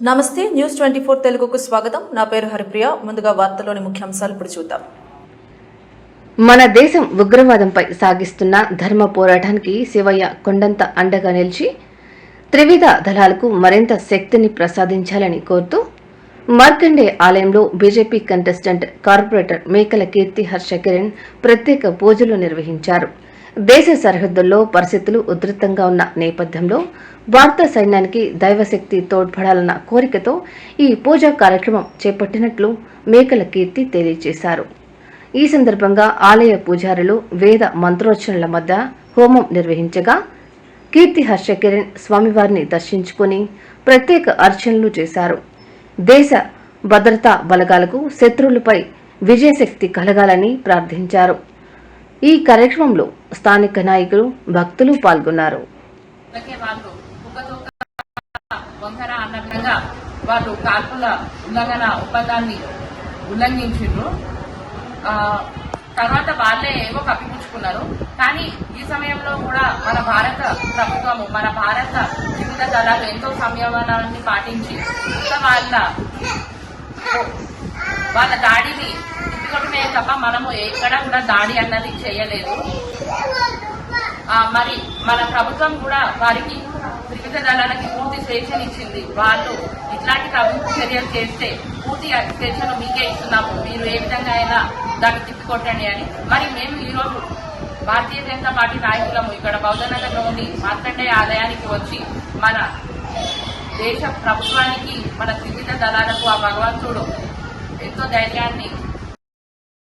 నమస్తే news twenty four తెలుగుకు స్వాగతం. నా పేరు హరిప్రియ. ముందుగా వార్తలోని ముఖ్యాంశాలు ఇప్పుడు చూద్దాం. మన దేశం ఉగ్రవాదంపై సాగిస్తున్న ధర్మ పోరాటానికి శివయ్య కొండంత అండగా నిలిచి త్రివిధ దళాలకు మరింత శక్తిని ప్రసాదించాలని కోరుతూ మార్కండే ఆలయంలో బీజేపీ కంటెస్టెంట్ కార్పొరేటర్ మేకల కీర్తి హర్ష కిరణ్ ప్రత్యేక పూజలు నిర్వహించారు. దేశ సరిహద్దుల్లో పరిస్థితులు ఉధృతంగా ఉన్న నేపథ్యంలో భారత సైన్యానికి దైవశక్తి తోడ్పడాలన్న కోరికతో ఈ పూజా కార్యక్రమం చేపట్టినట్లు మేకల కీర్తి తెలియజేశారు. ఈ సందర్భంగా ఆలయ పూజారులు వేద మంత్రోచ్చరణల మధ్య హోమం నిర్వహించగా కీర్తి హర్షకిరణ్ స్వామివారిని దర్శించుకుని ప్రత్యేక అర్చనలు చేశారు. దేశ భద్రతా బలగాలకు శత్రువులపై విజయశక్తి కలగాలని ప్రార్థించారు. ఈ కార్యక్రమంలో స్థానిక నాయకులు భక్తులు పాల్గొన్నారు. వాళ్ళు కాల్పుల ఉల్లంఘన ఒప్పందాన్ని ఉల్లంఘించిండ్రు. తర్వాత వాళ్ళే ఏవో కప్పిపుచ్చుకున్నారు. కానీ ఈ సమయంలో కూడా మన భారత ప్రభుత్వము మన భారత వివిధ దళాలు ఎంతో సంయమనాన్ని పాటించి వాళ్ళ వాళ్ళ దాడిని తప్ప మనము ఎక్కడ కూడా దాడి అన్నది చేయలేదు. మరి మన ప్రభుత్వం కూడా వారికి త్రివిధ దళాలకి పూర్తి స్వేచ్ఛను ఇచ్చింది. వాళ్ళు ఇట్లాంటి ప్రభుత్వ చర్యలు చేస్తే పూర్తి స్వేచ్ఛను మీకే ఇస్తున్నాము. మీరు ఏ విధంగా అయినా దాన్ని తిప్పికొట్టండి అని. మరి మేము ఈరోజు భారతీయ జనతా పార్టీ నాయకులము ఇక్కడ బౌద్ధనగర్లోని మార్కండే ఆలయానికి వచ్చి మన దేశ ప్రభుత్వానికి మన త్రివిధ దళాలకు ఆ భగవంతుడు ఎంతో ధైర్యాన్ని